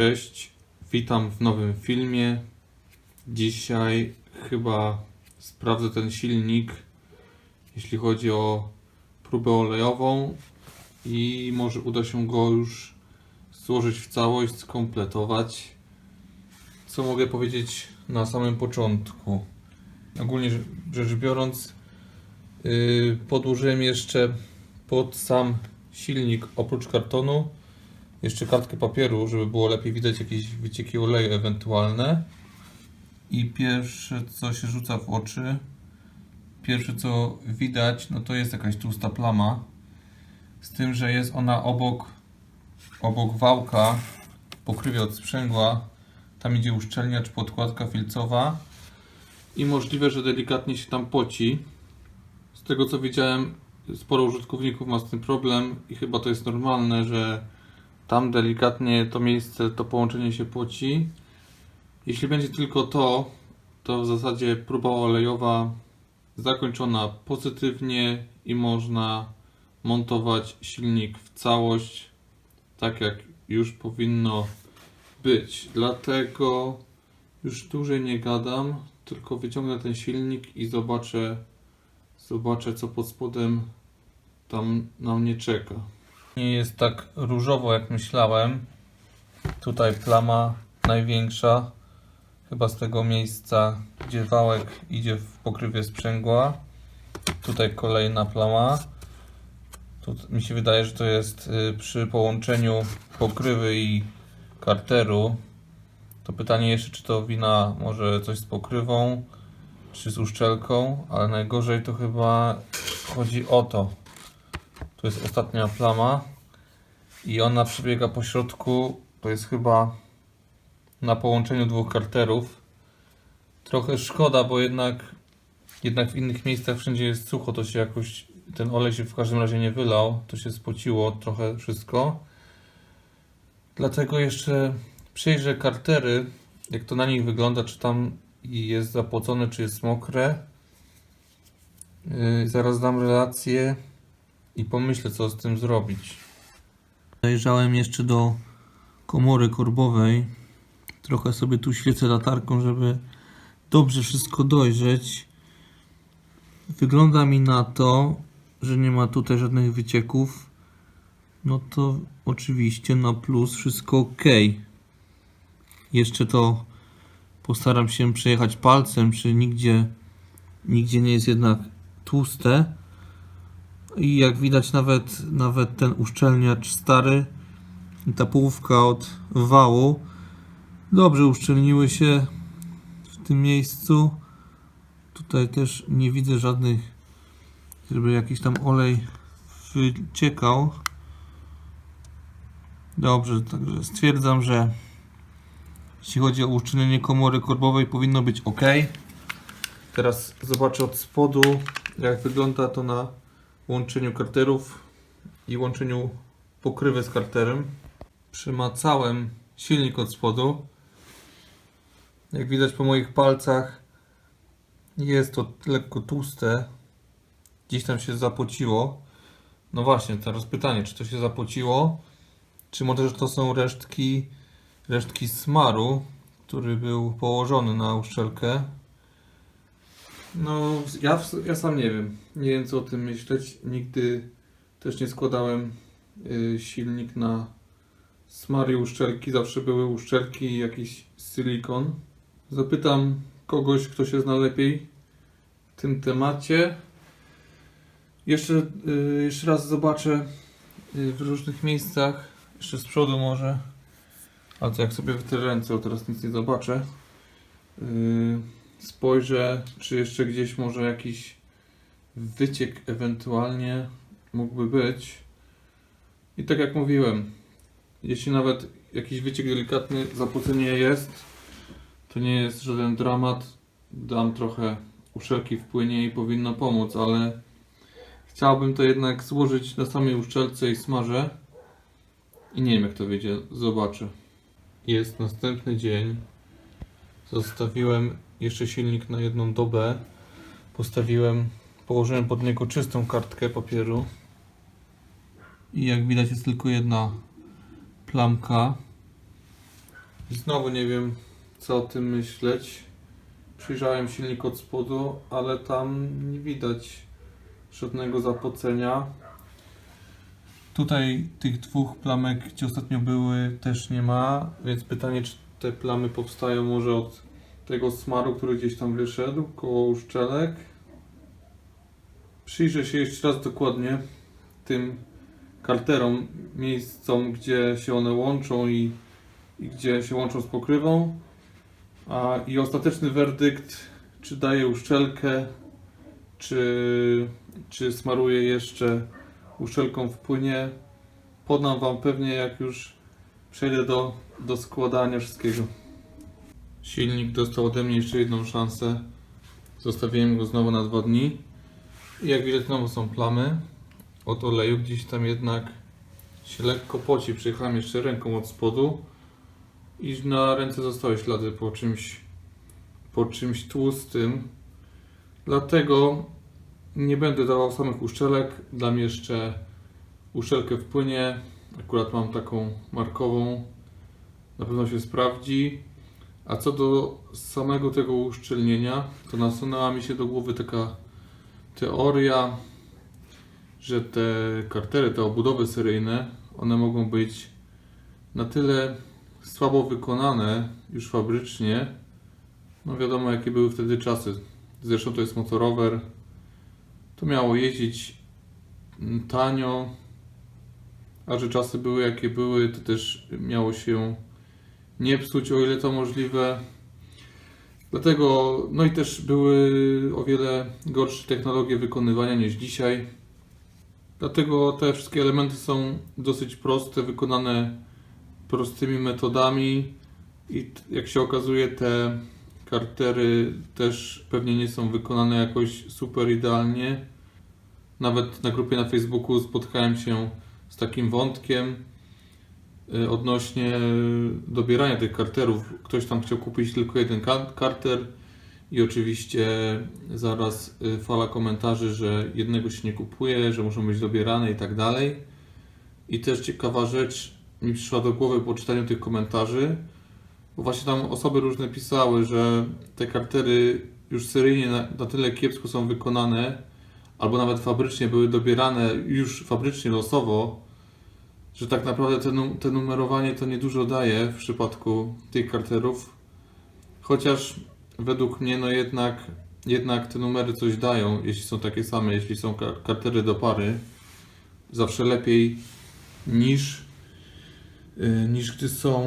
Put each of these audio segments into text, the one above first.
Cześć, witam w nowym filmie. Dzisiaj chyba sprawdzę ten silnik, jeśli chodzi o próbę olejową i może uda się go już złożyć w całość, skompletować. Co mogę powiedzieć na samym początku? Ogólnie rze- rzecz biorąc, yy, podłożyłem jeszcze pod sam silnik oprócz kartonu jeszcze kartkę papieru, żeby było lepiej widać jakieś wycieki oleju ewentualne. I pierwsze co się rzuca w oczy, pierwsze co widać, no to jest jakaś tłusta plama. Z tym, że jest ona obok, obok wałka pokrywie od sprzęgła. Tam idzie uszczelnia czy podkładka filcowa. I możliwe, że delikatnie się tam poci. Z tego co widziałem, sporo użytkowników ma z tym problem i chyba to jest normalne, że tam delikatnie to miejsce, to połączenie się poci. Jeśli będzie tylko to, to w zasadzie próba olejowa zakończona pozytywnie i można montować silnik w całość tak jak już powinno być. Dlatego już dłużej nie gadam, tylko wyciągnę ten silnik i zobaczę, zobaczę co pod spodem tam na mnie czeka. Nie jest tak różowo jak myślałem. Tutaj plama największa, chyba z tego miejsca, gdzie wałek idzie w pokrywie sprzęgła. Tutaj kolejna plama. Tu mi się wydaje, że to jest y, przy połączeniu pokrywy i karteru. To pytanie jeszcze, czy to wina może coś z pokrywą, czy z uszczelką, ale najgorzej to chyba chodzi o to. Tu jest ostatnia plama i ona przebiega po środku. To jest chyba na połączeniu dwóch karterów. Trochę szkoda, bo jednak, jednak w innych miejscach wszędzie jest sucho, to się jakoś ten olej się w każdym razie nie wylał, to się spociło trochę wszystko. Dlatego jeszcze przejrzę kartery, jak to na nich wygląda, czy tam jest zapłocone, czy jest mokre. Yy, zaraz dam relację i pomyślę, co z tym zrobić. Zajrzałem jeszcze do komory korbowej. Trochę sobie tu świecę latarką, żeby dobrze wszystko dojrzeć. Wygląda mi na to, że nie ma tutaj żadnych wycieków. No to oczywiście na plus wszystko ok. Jeszcze to postaram się przejechać palcem, czy nigdzie, nigdzie nie jest jednak tłuste. I jak widać nawet, nawet ten uszczelniacz stary ta połówka od wału dobrze uszczelniły się w tym miejscu. Tutaj też nie widzę żadnych, żeby jakiś tam olej wyciekał. Dobrze, także stwierdzam, że jeśli chodzi o uszczelnienie komory korbowej powinno być ok. Teraz zobaczę od spodu jak wygląda to na łączeniu karterów i łączeniu pokrywy z karterem. Przymacałem silnik od spodu. Jak widać po moich palcach jest to lekko tłuste. Gdzieś tam się zapociło. No właśnie, teraz pytanie, czy to się zapociło? Czy może że to są resztki, resztki smaru, który był położony na uszczelkę? No, ja, ja sam nie wiem. Nie wiem, co o tym myśleć. Nigdy też nie składałem y, silnik na smar i uszczelki. Zawsze były uszczelki i jakiś silikon. Zapytam kogoś, kto się zna lepiej w tym temacie. Jeszcze, y, jeszcze raz zobaczę y, w różnych miejscach. Jeszcze z przodu może. Ale to jak sobie wytę ręce, to teraz nic nie zobaczę. Yy, spojrzę, czy jeszcze gdzieś może jakiś wyciek ewentualnie mógłby być. I tak jak mówiłem, jeśli nawet jakiś wyciek delikatny, zapocenie jest, to nie jest żaden dramat. Dam trochę uszczelki wpłynie i powinno pomóc, ale chciałbym to jednak złożyć na samej uszczelce i smażę. I nie wiem jak to wyjdzie, zobaczę. Jest następny dzień. Zostawiłem jeszcze silnik na jedną dobę. Postawiłem, położyłem pod niego czystą kartkę papieru. I jak widać jest tylko jedna plamka. I znowu nie wiem, co o tym myśleć. Przyjrzałem silnik od spodu, ale tam nie widać żadnego zapocenia. Tutaj tych dwóch plamek, gdzie ostatnio były, też nie ma, więc pytanie, czy te plamy powstają może od tego smaru, który gdzieś tam wyszedł koło uszczelek. Przyjrzę się jeszcze raz dokładnie tym karterom, miejscom, gdzie się one łączą i, i gdzie się łączą z pokrywą. A, I ostateczny werdykt, czy daje uszczelkę, czy, czy smaruje jeszcze uszczelką w płynie, podam Wam pewnie jak już przejdę do, do składania wszystkiego. Silnik dostał ode mnie jeszcze jedną szansę. Zostawiłem go znowu na dwa dni. I jak widać znowu są plamy od oleju, gdzieś tam jednak się lekko poci. Przyjechałem jeszcze ręką od spodu i na ręce zostały ślady po czymś, po czymś tłustym. Dlatego nie będę dawał samych uszczelek. Dam jeszcze uszczelkę w płynie. Akurat mam taką markową. Na pewno się sprawdzi. A co do samego tego uszczelnienia, to nasunęła mi się do głowy taka teoria, że te kartery, te obudowy seryjne, one mogą być na tyle słabo wykonane już fabrycznie. No wiadomo, jakie były wtedy czasy. Zresztą to jest motorower. To miało jeździć tanio, a że czasy były jakie były, to też miało się nie psuć, o ile to możliwe. Dlatego, no i też były o wiele gorsze technologie wykonywania niż dzisiaj. Dlatego te wszystkie elementy są dosyć proste, wykonane prostymi metodami i jak się okazuje te kartery też pewnie nie są wykonane jakoś super idealnie. Nawet na grupie na Facebooku spotkałem się z takim wątkiem odnośnie dobierania tych karterów. Ktoś tam chciał kupić tylko jeden ka- karter i oczywiście zaraz y, fala komentarzy, że jednego się nie kupuje, że muszą być dobierane i tak dalej. I też ciekawa rzecz mi przyszła do głowy po czytaniu tych komentarzy, bo właśnie tam osoby różne pisały, że te kartery już seryjnie na, na tyle kiepsko są wykonane, albo nawet fabrycznie były dobierane już fabrycznie losowo, że tak naprawdę te, te numerowanie to niedużo daje w przypadku tych karterów. Chociaż według mnie, no jednak, jednak te numery coś dają, jeśli są takie same, jeśli są ka- kartery do pary. Zawsze lepiej niż, y, niż gdy, są,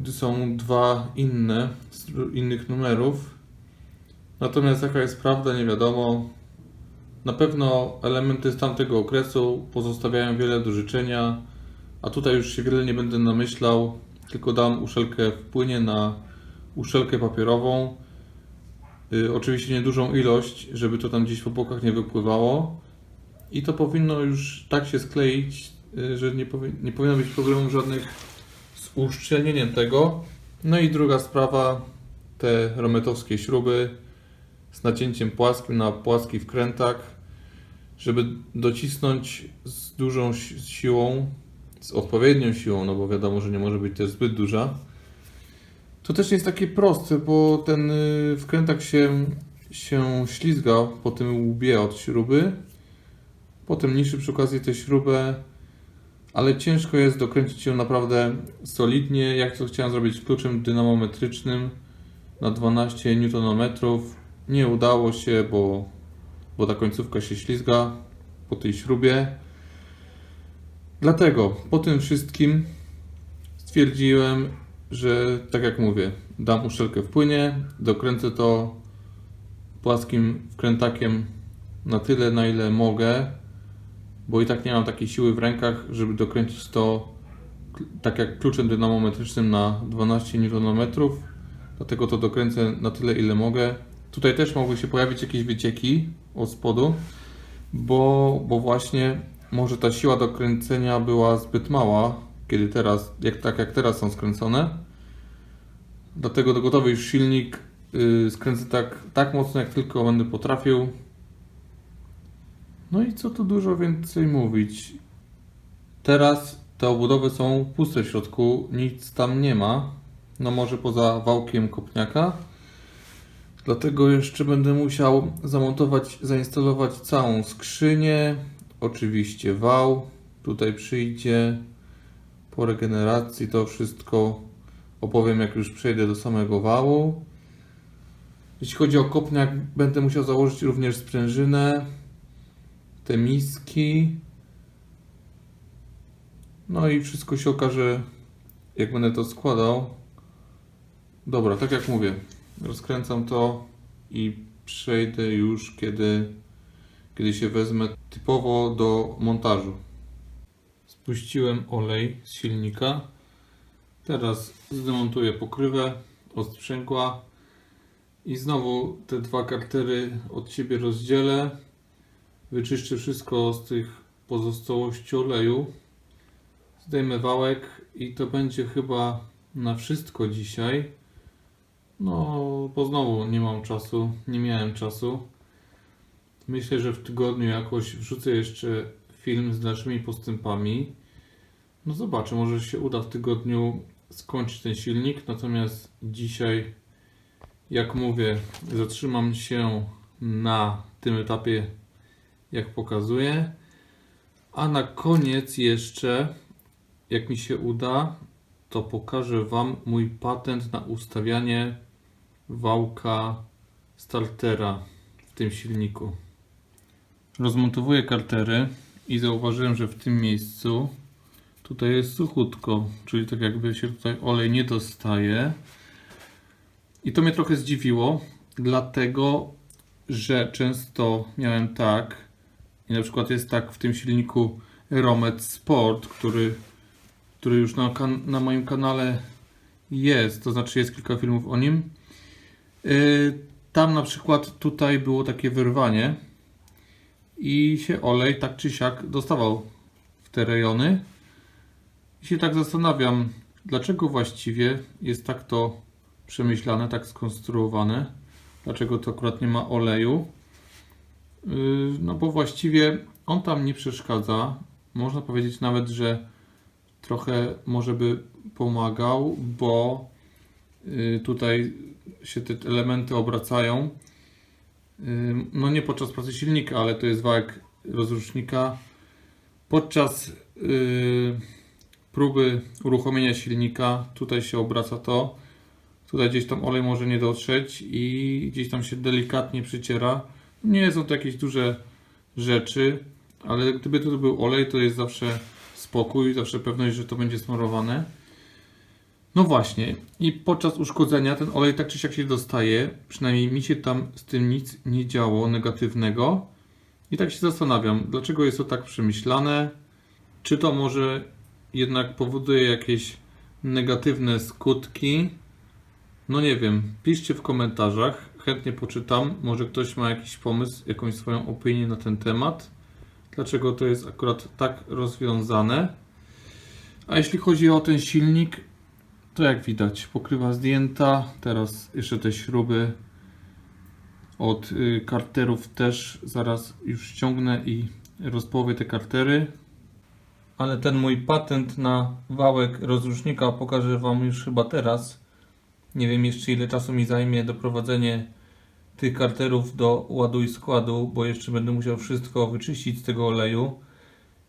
gdy są dwa inne, z innych numerów. Natomiast jaka jest prawda, nie wiadomo. Na pewno elementy z tamtego okresu pozostawiają wiele do życzenia, a tutaj już się wiele nie będę namyślał, tylko dam uszelkę w płynie na uszelkę papierową. Y, oczywiście niedużą ilość, żeby to tam gdzieś po bokach nie wypływało. I to powinno już tak się skleić, y, że nie, powi- nie powinno być problemów żadnych z uszczelnieniem tego. No i druga sprawa, te rometowskie śruby z nacięciem płaskim na płaski wkrętak, żeby docisnąć z dużą si- siłą, z odpowiednią siłą, no bo wiadomo, że nie może być też zbyt duża. To też nie jest takie proste, bo ten y, wkrętak się, się ślizga po tym łbie od śruby. Potem niszczy przy okazji tę śrubę, ale ciężko jest dokręcić ją naprawdę solidnie. Jak to chciałem zrobić kluczem dynamometrycznym na 12 Nm. Nie udało się, bo, bo ta końcówka się ślizga po tej śrubie. Dlatego po tym wszystkim stwierdziłem, że tak jak mówię, dam uszczelkę w płynie, dokręcę to płaskim wkrętakiem na tyle, na ile mogę, bo i tak nie mam takiej siły w rękach, żeby dokręcić to tak jak kluczem dynamometrycznym na 12 Nm. Dlatego to dokręcę na tyle, ile mogę. Tutaj też mogły się pojawić jakieś wycieki od spodu, bo, bo właśnie może ta siła do kręcenia była zbyt mała, kiedy teraz, jak, tak jak teraz są skręcone. Dlatego do gotowy już silnik yy, skręcę tak, tak mocno, jak tylko będę potrafił. No i co tu dużo więcej mówić. Teraz te obudowy są puste w środku, nic tam nie ma. No może poza wałkiem kopniaka. Dlatego jeszcze będę musiał zamontować, zainstalować całą skrzynię. Oczywiście wał tutaj przyjdzie. Po regeneracji to wszystko opowiem jak już przejdę do samego wału. Jeśli chodzi o kopniak, będę musiał założyć również sprężynę, te miski. No i wszystko się okaże, jak będę to składał. Dobra, tak jak mówię, rozkręcam to i przejdę już, kiedy, kiedy się wezmę typowo do montażu. Spuściłem olej z silnika. Teraz zdemontuję pokrywę od sprzęgła i znowu te dwa kartery od siebie rozdzielę. Wyczyszczę wszystko z tych pozostałości oleju. Zdejmę wałek i to będzie chyba na wszystko dzisiaj. No, bo znowu nie mam czasu, nie miałem czasu. Myślę, że w tygodniu jakoś wrzucę jeszcze film z dalszymi postępami. No zobaczę, może się uda w tygodniu skończyć ten silnik, natomiast dzisiaj, jak mówię, zatrzymam się na tym etapie, jak pokazuję. A na koniec jeszcze, jak mi się uda, to pokażę Wam mój patent na ustawianie wałka startera w tym silniku. Rozmontowuję kartery i zauważyłem, że w tym miejscu tutaj jest suchutko, czyli tak jakby się tutaj olej nie dostaje. I to mnie trochę zdziwiło, dlatego że często miałem tak, i na przykład jest tak w tym silniku Romet Sport, który, który już na, na moim kanale jest, to znaczy jest kilka filmów o nim. Yy, tam na przykład tutaj było takie wyrwanie i się olej tak czy siak dostawał w te rejony. I się tak zastanawiam, dlaczego właściwie jest tak to przemyślane, tak skonstruowane. Dlaczego to akurat nie ma oleju? Yy, No bo właściwie on tam nie przeszkadza. Można powiedzieć nawet, że trochę może by pomagał, bo yy, tutaj się te elementy obracają. No nie podczas pracy silnika, ale to jest wałek rozrusznika. Podczas yy, próby uruchomienia silnika tutaj się obraca to. Tutaj gdzieś tam olej może nie dotrzeć i gdzieś tam się delikatnie przyciera. Nie są to jakieś duże rzeczy, ale gdyby tu był olej, to jest zawsze spokój, zawsze pewność, że to będzie smarowane. No właśnie, i podczas uszkodzenia ten olej tak czy siak się dostaje. Przynajmniej mi się tam z tym nic nie działo negatywnego. I tak się zastanawiam, dlaczego jest to tak przemyślane. Czy to może jednak powoduje jakieś negatywne skutki? No nie wiem, piszcie w komentarzach, chętnie poczytam. Może ktoś ma jakiś pomysł, jakąś swoją opinię na ten temat. Dlaczego to jest akurat tak rozwiązane? A jeśli chodzi o ten silnik, to jak widać, pokrywa zdjęta. Teraz jeszcze te śruby od y, karterów też zaraz już ściągnę i rozpołowię te kartery. Ale ten mój patent na wałek rozrusznika pokażę Wam już chyba teraz. Nie wiem jeszcze ile czasu mi zajmie doprowadzenie tych karterów do ładu i składu, bo jeszcze będę musiał wszystko wyczyścić z tego oleju.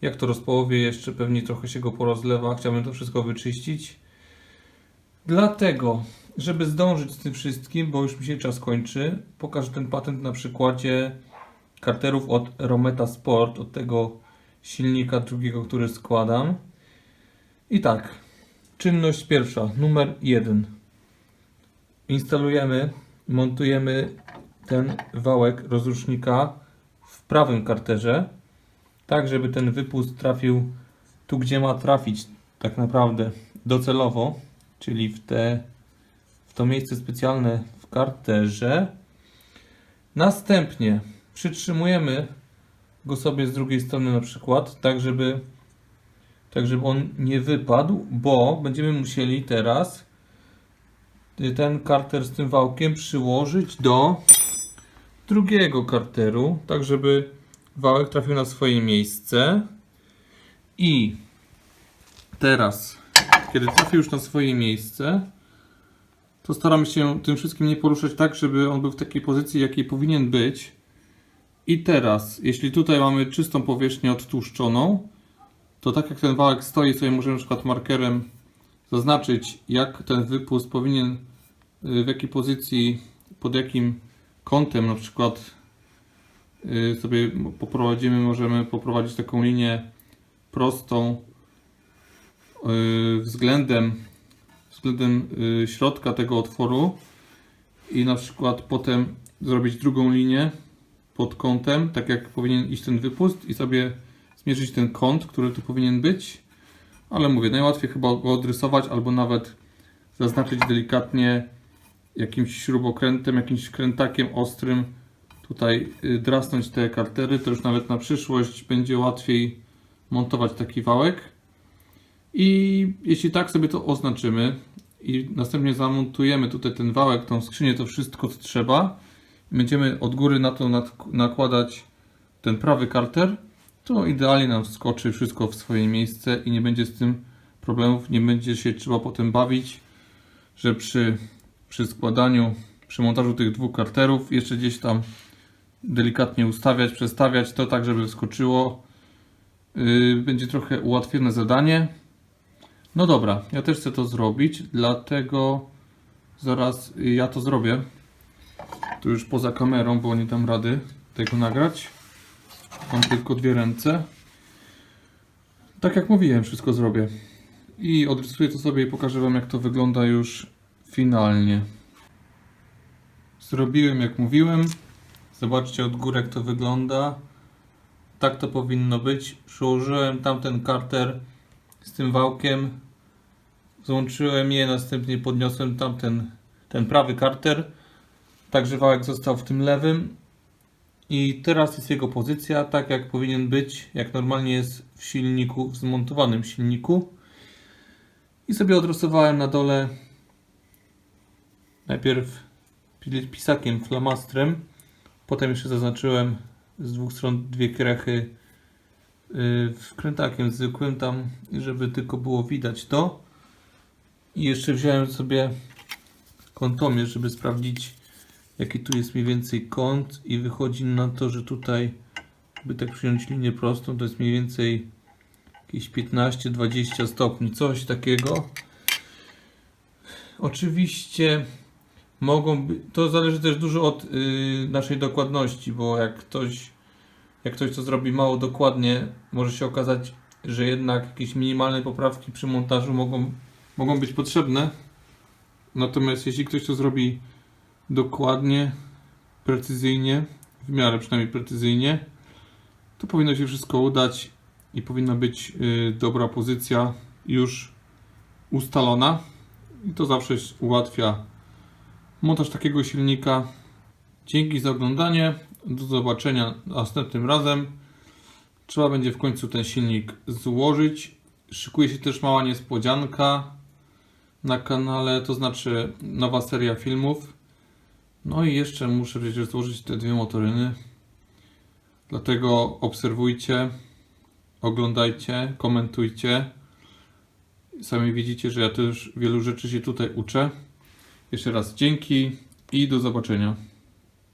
Jak to rozpołowię, jeszcze pewnie trochę się go porozlewa. Chciałbym to wszystko wyczyścić. Dlatego, żeby zdążyć z tym wszystkim, bo już mi się czas kończy, pokażę ten patent na przykładzie karterów od Rometa Sport, od tego silnika drugiego, który składam. I tak, czynność pierwsza, numer jeden. Instalujemy, montujemy ten wałek rozrusznika w prawym karterze, tak żeby ten wypust trafił tu, gdzie ma trafić tak naprawdę docelowo, czyli w, te, w to miejsce specjalne w karterze. Następnie przytrzymujemy go sobie z drugiej strony na przykład, tak żeby, tak żeby on nie wypadł, bo będziemy musieli teraz ten karter z tym wałkiem przyłożyć do drugiego karteru, tak żeby wałek trafił na swoje miejsce. I teraz, kiedy trafi już na swoje miejsce, to staramy się tym wszystkim nie poruszać tak, żeby on był w takiej pozycji, jakiej powinien być. I teraz, jeśli tutaj mamy czystą powierzchnię odtłuszczoną, to tak jak ten wałek stoi, sobie możemy na przykład markerem zaznaczyć, jak ten wypust powinien, y, w jakiej pozycji, pod jakim kątem na przykład y, sobie poprowadzimy, możemy poprowadzić taką linię prostą względem, względem y, środka tego otworu i na przykład potem zrobić drugą linię pod kątem, tak jak powinien iść ten wypust i sobie zmierzyć ten kąt, który tu powinien być. Ale mówię, najłatwiej chyba go odrysować albo nawet zaznaczyć delikatnie jakimś śrubokrętem, jakimś krętakiem ostrym. Tutaj y, drasnąć te kartery, to już nawet na przyszłość będzie łatwiej montować taki wałek. I jeśli tak sobie to oznaczymy i następnie zamontujemy tutaj ten wałek, tą skrzynię, to wszystko co trzeba, będziemy od góry na to nakładać ten prawy karter, to idealnie nam wskoczy wszystko w swoje miejsce i nie będzie z tym problemów, nie będzie się trzeba potem bawić, że przy, przy składaniu, przy montażu tych dwóch karterów jeszcze gdzieś tam delikatnie ustawiać, przestawiać to tak, żeby wskoczyło. Yy, będzie trochę ułatwione zadanie. No dobra, ja też chcę to zrobić, dlatego zaraz ja to zrobię. Tu już poza kamerą, bo nie dam rady tego nagrać. Mam tylko dwie ręce. Tak jak mówiłem, wszystko zrobię. I odrysuję to sobie i pokażę Wam, jak to wygląda już finalnie. Zrobiłem, jak mówiłem. Zobaczcie od góry, jak to wygląda. Tak to powinno być. Przełożyłem tamten karter z tym wałkiem. Złączyłem je, następnie podniosłem tamten ten prawy karter. Także wałek został w tym lewym. I teraz jest jego pozycja tak jak powinien być, jak normalnie jest w silniku, w zmontowanym silniku. I sobie odrysowałem na dole najpierw pi- pisakiem, flamastrem. Potem jeszcze zaznaczyłem z dwóch stron dwie krechy wkrętakiem zwykłym tam, żeby tylko było widać to. I jeszcze wziąłem sobie kątomierz, żeby sprawdzić jaki tu jest mniej więcej kąt i wychodzi na to, że tutaj by tak przyjąć linię prostą, to jest mniej więcej jakieś 15-20 stopni, coś takiego. Oczywiście mogą to zależy też dużo od y, naszej dokładności, bo jak ktoś jak ktoś to zrobi mało dokładnie, może się okazać, że jednak jakieś minimalne poprawki przy montażu mogą, mogą być potrzebne. Natomiast jeśli ktoś to zrobi dokładnie, precyzyjnie, w miarę przynajmniej precyzyjnie, to powinno się wszystko udać i powinna być y, dobra pozycja już ustalona. I to zawsze ułatwia montaż takiego silnika. Dzięki za oglądanie. Do zobaczenia następnym razem. Trzeba będzie w końcu ten silnik złożyć. Szykuje się też mała niespodzianka na kanale, to znaczy nowa seria filmów. No i jeszcze muszę przecież złożyć te dwie motoryny. Dlatego obserwujcie, oglądajcie, komentujcie. Sami widzicie, że ja też wielu rzeczy się tutaj uczę. Jeszcze raz dzięki i do zobaczenia.